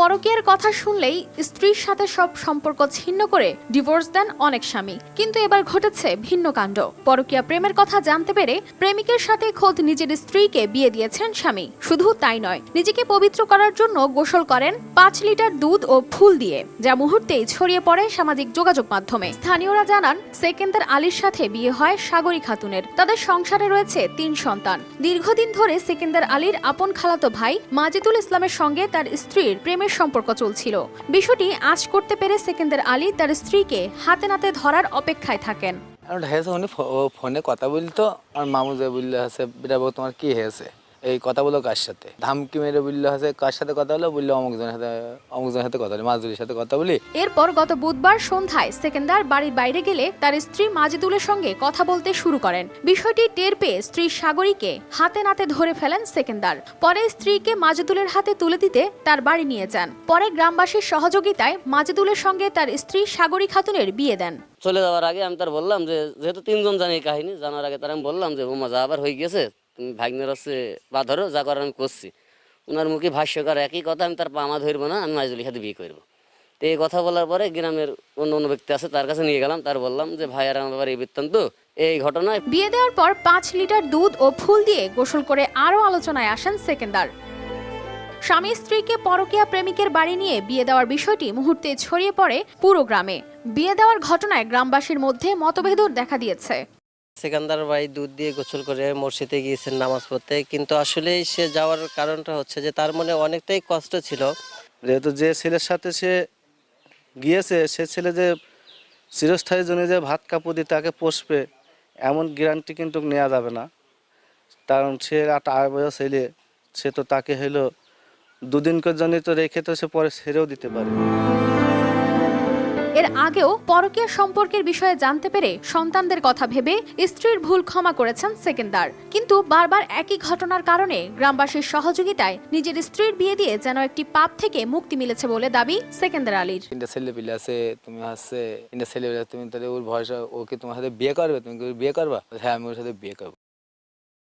পরকীয়ার কথা শুনলেই স্ত্রীর সাথে সব সম্পর্ক ছিন্ন করে ডিভোর্স দেন অনেক স্বামী। কিন্তু এবার ঘটেছে ভিন্ন কাণ্ড। পরকীয়া প্রেমের কথা জানতে পেরে প্রেমিকের সাথে খোদ নিজের স্ত্রীকে বিয়ে দিয়েছেন স্বামী। শুধু তাই নয়, নিজেকে পবিত্র করার জন্য গোসল করেন পাঁচ লিটার দুধ ও ফুল দিয়ে, যা মুহূর্তেই ছড়িয়ে পড়ে সামাজিক যোগাযোগ মাধ্যমে। স্থানীয়রা জানান, সেকেন্দার আলীর সাথে বিয়ে হয় সাগরী খাতুনের। তাদের সংসারে রয়েছে তিন সন্তান। দীর্ঘদিন ধরে সেকেন্দার আলীর আপন খালাতো ভাই মাজিদুল ইসলামের সঙ্গে তার স্ত্রীর প্রেমের সম্পর্ক চলছিল। বিষয়টি আজ করতে পেরে সেকেন্দার আলী তার স্ত্রীকে হাতে নাতে ধরার অপেক্ষায় থাকেন। ফোনে কথা বলতো, আর মামু যে বললে আছে তোমার কি হয়েছে? এই কথা বলো কার সাথে? ধামকি মেরে বলল আছে কার সাথে কথা হলো বলল অমুকজনের সাথে অমুকজনের সাথে কথা বলি মাজুরির সাথে কথা বলি। এরপর গত বুধবার সন্ধ্যায় সেকেন্দার বাড়ির বাইরে গেলে তার স্ত্রী মাজিদুলের সঙ্গে কথা বলতে শুরু করেন। বিষয়টি টের পেয়ে স্ত্রী সাগরীকে হাতে নাতে ধরে ফেলেন সেকেন্দার। পরে স্ত্রীকে মাজিদুলের হাতে তুলে দিতে তার বাড়ি নিয়ে যান। পরে গ্রামবাসীর সহযোগিতায় মাজিদুলের সঙ্গে তার স্ত্রী সাগরী খাতুনের বিয়ে দেন। চলে যাওয়ার আগে আমি তার বললাম যে যেহেতু তিনজন জানি কাহিনী জানার আগে তার আমি বললাম যে বোমা যা আবার হয়ে গেছে ভাগ্নের হচ্ছে বা ধরো যা করার আমি করছি। ওনার মুখে ভাষ্যকার একই কথা, আমি তার পামা ধরবো না, আমি নাইজুলির সাথে বিয়ে করব। তো এই কথা বলার পরে গ্রামের অন্য অন্য ব্যক্তি আছে, তার কাছে নিয়ে গেলাম, তার বললাম যে, ভাই, আর আমার এই বৃত্তান্ত, এই ঘটনায় বিয়ে দেওয়ার পর পাঁচ লিটার দুধ ও ফুল দিয়ে গোসল করে আরও আলোচনায় আসেন সেকেন্দার। স্বামী স্ত্রীকে পরকীয়া প্রেমিকের বাড়ি নিয়ে বিয়ে দেওয়ার বিষয়টি মুহূর্তে ছড়িয়ে পড়ে পুরো গ্রামে। বিয়ে দেওয়ার ঘটনায় গ্রামবাসীর মধ্যে মতভেদও দেখা দিয়েছে। সেকান্দার ভাই দুধ দিয়ে গোসল করে মসজিদে গিয়েছেন নামাজ পড়তে। কিন্তু আসলে সে যাওয়ার কারণটা হচ্ছে যে তার মনে অনেকটাই কষ্ট ছিল। যেহেতু যে ছেলের সাথে সে গিয়েছে, সে ছেলে যে চিরস্থায়ী জন্য যে ভাত কাপড় দিয়ে তাকে পোষবে, এমন গ্যারান্টি কিন্তু নেওয়া যাবে না। কারণ সে একটা আয় বয়স ছেলে, সে তো তাকে হইল দুদিনকার জন্য তো রেখে তো সে পরে ছেড়েও দিতে পারে। এর আগেও পরকীয়া সম্পর্কের বিষয়ে জানতে পেরে সন্তানদের কথা ভেবে স্ত্রীর ভুল ক্ষমা করেছেন সেকেন্দার। কিন্তু বারবার একই ঘটনার কারণে গ্রামবাসীর সহযোগিতায় নিজের স্ত্রীর বিয়ে দিয়ে যেন একটি পাপ থেকে মুক্তি মিলেছে বলে দাবি সেকেন্দার আলীর। ছেলে আছে, তুমি তুমি তাহলে ওর ভরসা ওকে তোমার সাথে বিয়ে করবে? তুমি বিয়ে করবা? হ্যাঁ আমি ওর সাথে বিয়ে করব।